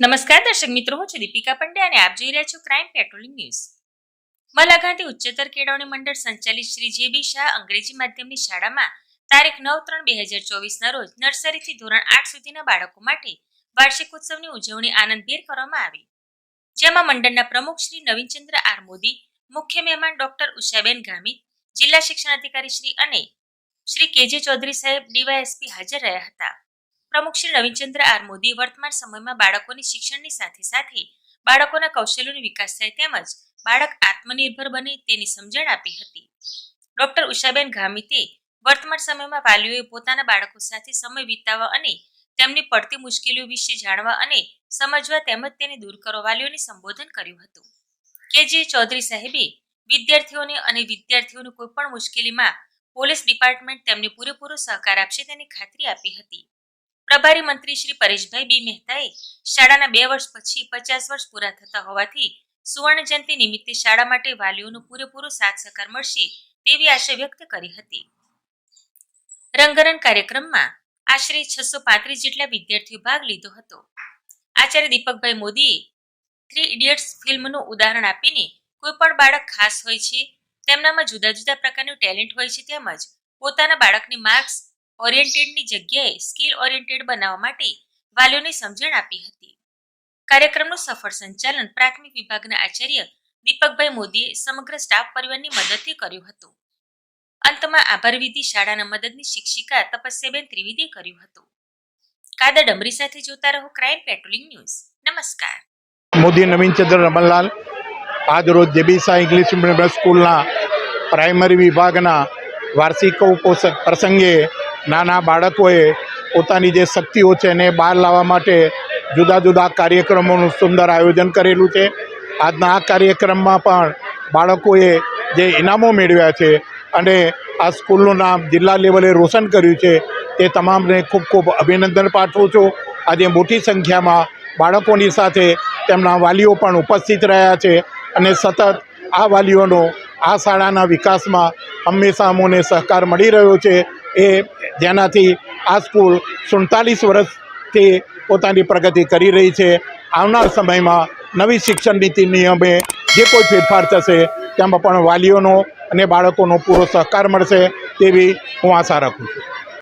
નમસ્કાર દર્શક મિત્રો, હું છું દીપિકા પંડ્યા અને આપ જોઈ રહ્યા છો ક્રાઇમ પેટ્રોલિંગ ન્યૂઝ મલાગાંધી ઉચ્ચતર કેળવણી મંડળ સંચાલિત શ્રી જેબી શાહ અંગ્રેજી માધ્યમની શાળામાં તારીખ નવ ત્રણ બે હજાર ચોવીસના રોજ નર્સરીથી ધોરણ આઠ સુધીના બાળકો માટે વાર્ષિક ઉત્સવની ઉજવણી આનંદભેર કરવામાં આવી. જેમાં મંડળના પ્રમુખ શ્રી નવીનચંદ્ર આર મોદી, મુખ્ય મહેમાન ડોક્ટર ઉષાબેન ગામિત, જિલ્લા શિક્ષણ અધિકારી શ્રી અને શ્રી કેજે ચૌધરી સાહેબ ડીવાયએસપી હાજર રહ્યા હતા. પ્રમુખ શ્રી રવિચંદ્ર આર મોદી વર્તમાન સમયમાં બાળકોની શિક્ષણની સાથે સાથે બાળકોના કૌશલ્યોનો વિકાસ થાય તેમજ બાળક આત્મનિર્ભર બને તેની સમજણ આપી હતી. ડોક્ટર ઉષાબેન ગામિતે વર્તમાન સમયમાં વાલીઓએ પોતાના બાળકો સાથે સમય વિતાવવા અને તેમની પડતી મુશ્કેલીઓ વિશે જાણવા અને સમજવા તેમજ તેને દૂર કરવા વાલીઓને સંબોધન કર્યું હતું. કે જે ચૌધરી સાહેબે વિદ્યાર્થીઓને અને વિદ્યાર્થીઓની કોઈ પણ મુશ્કેલીમાં પોલીસ ડિપાર્ટમેન્ટ તેમને પૂરેપૂરો સહકાર આપશે તેની ખાતરી આપી હતી. પ્રભારી મંત્રી શ્રી પરેશભાઈ બી મહેતાએ શાળાના બે વર્ષ પછી પચાસ વર્ષ પૂરા થતા હોવાથી સુવર્ણ જયંતિ નિમિત્તે શાળા માટે વાલીઓનો પૂરેપૂરો સાથ સહકાર મળશે તેવી આશા વ્યક્ત કરી હતી. રંગરન કાર્યક્રમમાં આશરે છસો પાંત્રીસ જેટલા વિદ્યાર્થીઓ ભાગ લીધો હતો. આચાર્ય દીપકભાઈ મોદીએ થ્રી ઇડિયટ્સ ફિલ્મનું ઉદાહરણ આપીને કોઈ પણ બાળક ખાસ હોય છે, તેમનામાં જુદા જુદા પ્રકારનું ટેલેન્ટ હોય છે તેમજ પોતાના બાળકની માર્ક્સ ઓરિએન્ટેડની જગ્યાએ સ્કિલ ઓરિએન્ટેડ બનાવવા માટે વાલીઓને સમજણ આપી હતી. કાર્યક્રમનું સફળ સંચાલન પ્રાથમિક વિભાગના આચાર્ય દીપકભાઈ મોદીએ સમગ્ર સ્ટાફ પરિવારની મદદથી કર્યું હતું. અંતમાં આભાર વિધિ શાળાના મદદની શિક્ષિકા તપસ્યાબેન ત્રિવેદીએ કર્યું હતું. કાદર ડમરી સાથે જોતા રહો ક્રાઇમ પેટ્રોલિંગ ન્યૂઝ. નમસ્કાર. મોદી નવીનચંદ્ર રમણલાલ, આજ રોજ જેબીસા ઇંગ્લિશ મીડિયમ સ્કૂલના પ્રાઇમરી વિભાગના વાર્ષિક પોષક પ્રસંગે નાના બાળકોએ પોતાની જે શક્તિઓ છે એને બહાર લાવવા માટે જુદા જુદા કાર્યક્રમોનું સુંદર આયોજન કરેલું છે. આજના આ કાર્યક્રમમાં પણ બાળકોએ જે ઇનામો મેળવ્યા છે અને આ સ્કૂલનું નામ જિલ્લા લેવલે રોશન કર્યું છે તે તમામને ખૂબ ખૂબ અભિનંદન પાઠવું છું. આજે મોટી સંખ્યામાં બાળકોની સાથે તેમના વાલીઓ પણ ઉપસ્થિત રહ્યા છે અને સતત આ વાલીઓનો આ શાળાના વિકાસમાં હંમેશા અમોને સહકાર મળી રહ્યો છે. એ જેનાથી આ સ્કૂલ સુડતાલીસ વર્ષથી પોતાની પ્રગતિ કરી રહી છે. આવનાર સમયમાં નવી શિક્ષણ નીતિ નિયમે જે કોઈ ફેરફાર થશે, તેમાં પણ વાલીઓનો અને બાળકોનો પૂરો સહકાર મળશે તેવી હું આશા રાખું છું.